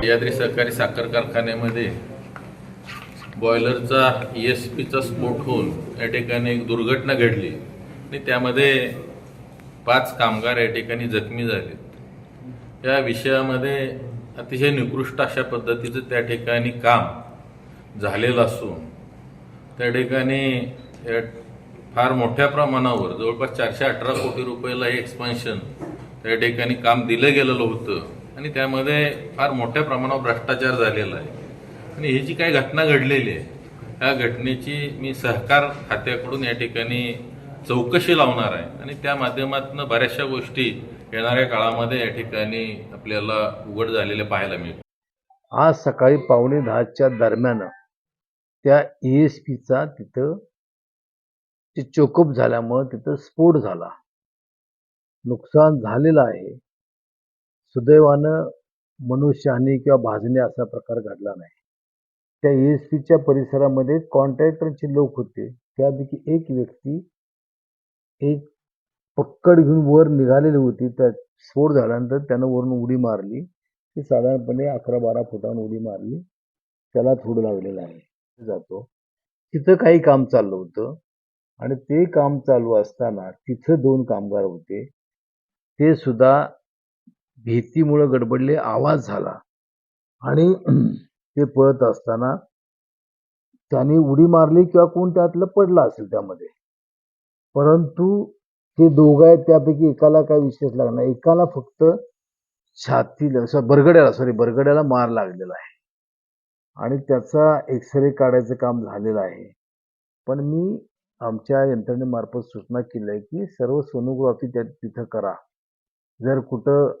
सह्याद्री सहकारी साखर कारखान्यामध्ये बॉयलरचा ई एस पीचा स्फोट होऊन या ठिकाणी एक दुर्घटना घडली. आणि त्यामध्ये पाच कामगार या ठिकाणी जखमी झाले. या विषयामध्ये अतिशय निकृष्ट अशा पद्धतीचं त्या ठिकाणी काम झालेलं असून त्या ठिकाणी या फार मोठ्या प्रमाणावर जवळपास चारशे अठरा कोटी रुपयाला हे एक्सपान्शन त्या ठिकाणी काम दिलं गेलेलं होतं. आणि त्यामध्ये फार मोठ्या प्रमाणावर भ्रष्टाचार झालेला आहे. आणि ही जी काही घटना घडलेली आहे त्या घटनेची मी सहकार खात्याकडून या ठिकाणी चौकशी लावणार आहे. आणि त्या माध्यमातून बऱ्याचशा गोष्टी येणाऱ्या काळामध्ये या ठिकाणी आपल्याला उघड झालेले पाहायला मिळते आज सकाळी पावणे दहाच्या दरम्यान त्या ई एस पीचा तिथं ते चोकअप झाल्यामुळं तिथं स्फोट झाला. नुकसान झालेलं आहे. सुदैवानं मनुष्यहानी किंवा भाजणे असा प्रकार घडला नाही. त्या एस पीच्या परिसरामध्ये कॉन्ट्रॅक्टरचे लोक होते. त्यापैकी एक व्यक्ती एक पक्कड घेऊन वर निघालेली होती. त्या स्फोट झाल्यानंतर त्यानं वरून उडी मारली. ती साधारणपणे अकरा बारा फुटांवर उडी मारली. त्याला थोडं लागलेलं आहे. जातो. तिथं काही काम चाललं होतं. आणि ते काम चालू असताना तिथं दोन कामगार होते. ते सुद्धा भीतीमुळं गडबडले आवाज झाला. आणि ते पळत असताना त्यांनी उडी मारली किंवा कोण त्यातलं पडलं असेल त्यामध्ये. परंतु ते दोघं आहेत त्यापैकी एकाला काय विशेष लागणार एकाला फक्त छातीला सॉरी बरगड्याला सॉरी बरगड्याला मार लागलेला आहे. आणि त्याचा एक्सरे काढायचं काम झालेलं आहे. पण मी आमच्या यंत्रणेमार्फत सूचना केली आहे की सर्व सोनोग्राफी त्या तिथं करा. जर कुठं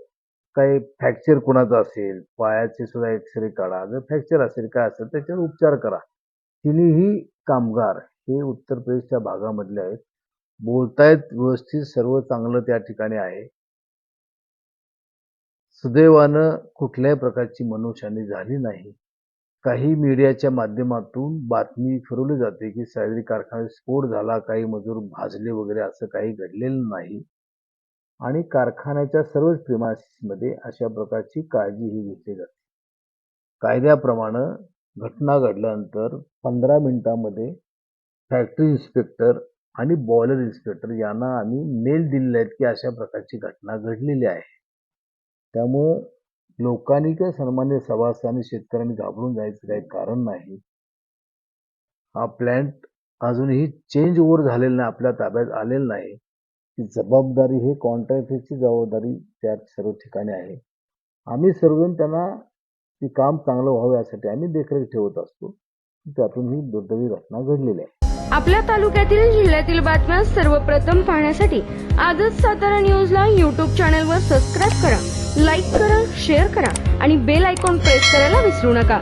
काही फ्रॅक्चर कुणाचं असेल पायाचे सुद्धा एक्सरे काढा. जर फ्रॅक्चर असेल काय असेल त्याच्यावर उपचार करा. तिन्ही कामगार हे उत्तर प्रदेशच्या भागामधले आहेत. बोलतायत व्यवस्थित सर्व चांगलं त्या ठिकाणी आहे. सुदैवानं कुठल्याही प्रकारची मनोशानी झाली नाही. काही मीडियाच्या माध्यमातून बातमी फिरवली जाते की सागरी कारखान्यात स्फोट झाला काही मजूर भाजले वगैरे असं काही घडलेलं नाही. आणि कारखान्याच्या सर्वच प्रिमासिसमध्ये अशा प्रकारची काळजी ही घेतली जाते. कायद्याप्रमाणे घटना घडल्यानंतर पंधरा मिनिटामध्ये फॅक्टरी इन्स्पेक्टर आणि बॉयलर इन्स्पेक्टर यांना आम्ही मेल दिलेले आहेत की अशा प्रकारची घटना घडलेली आहे. त्यामुळं लोकांनी किंवा सन्मान्य सभासदांनी शेतकऱ्यांनी घाबरून जायचं काही कारण नाही. हा प्लॅन्ट अजूनही चेंज ओव्हर झालेला नाही आपल्या ताब्यात आलेला नाही. ती जबाबदारी हे कॉन्ट्रॅक्टरची जबाबदारी त्या सर्व ठिकाणी आहे. आम्ही सर्वजण त्यांना ते काम चांगलं व्हावं यासाठी आम्ही देखरेख ठेवत असतो. त्यातून ही दुर्दैवी घटना घडलेली आहे. आपल्या तालुक्यातील जिल्ह्यातील बातम्या सर्वप्रथम पाहण्यासाठी आजच सातारा न्यूजला यूट्यूब चॅनलवर सबस्क्राईब करा लाईक करा शेअर करा आणि बेल आयकॉन प्रेस करायला विसरू नका.